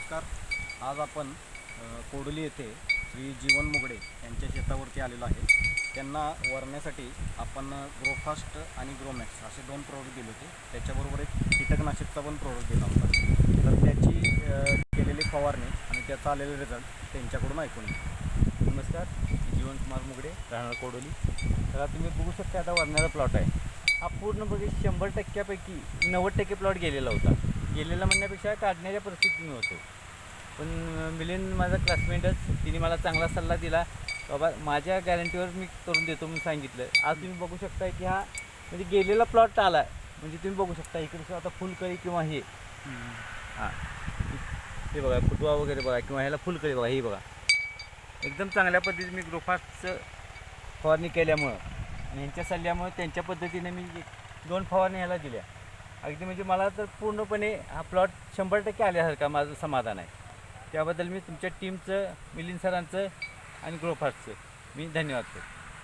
नमस्कार. आज आपण कोडोली येथे श्री जीवन मुगडे यांच्या शेतावरती आलेलो आहे. त्यांना वरण्यासाठी आपण ग्रोफास्ट आणि ग्रोमॅक्स असे दोन प्रोडक्ट दिले होते. त्याच्याबरोबर एक कीटकनाशकचा पण प्रोडक्ट दिला होता. तर त्याची केलेली फवारणी आणि त्याचा आलेले रिझल्ट त्यांच्याकडून ऐकून नमस्कार. जीवन कुमार मुगडे राहणार कोडोली. तर आता तुम्ही बघू शकता आता वरणारा प्लॉट आहे. हा पूर्ण शंभर टक्क्यापैकी नव्वद टक्के प्लॉट गेलेला होता. गेलेला म्हणण्यापेक्षा काढण्याच्या परिस्थितीने होतो. पण मिलिंद माझा क्लासमेटच तिने मला चांगला सल्ला दिला. बाबा माझ्या गॅरंटीवर मी करून देतो म्हणून सांगितलं. आज तुम्ही बघू शकता की हा म्हणजे गेलेला प्लॉट आला म्हणजे तुम्ही बघू शकता इकडे आता फुलकळी किंवा हे. हां. हे बघा फुटवा वगैरे बघा किंवा ह्याला फुलकळी बघा हे बघा. एकदम चांगल्या पद्धतीने मी ग्रोफास्टचं फवारणी केल्यामुळं आणि यांच्या सल्ल्यामुळे त्यांच्या पद्धतीने मी दोन फवारणी ह्याला दिल्या. अगदी म्हणजे मला तर पूर्णपणे हा प्लॉट शंभर टक्के आल्यासारखा माझं समाधान आहे. त्याबद्दल मी तुमच्या टीमचं मिलिंद सरांचं आणि ग्रोफास्टचं मी धन्यवाद करतो.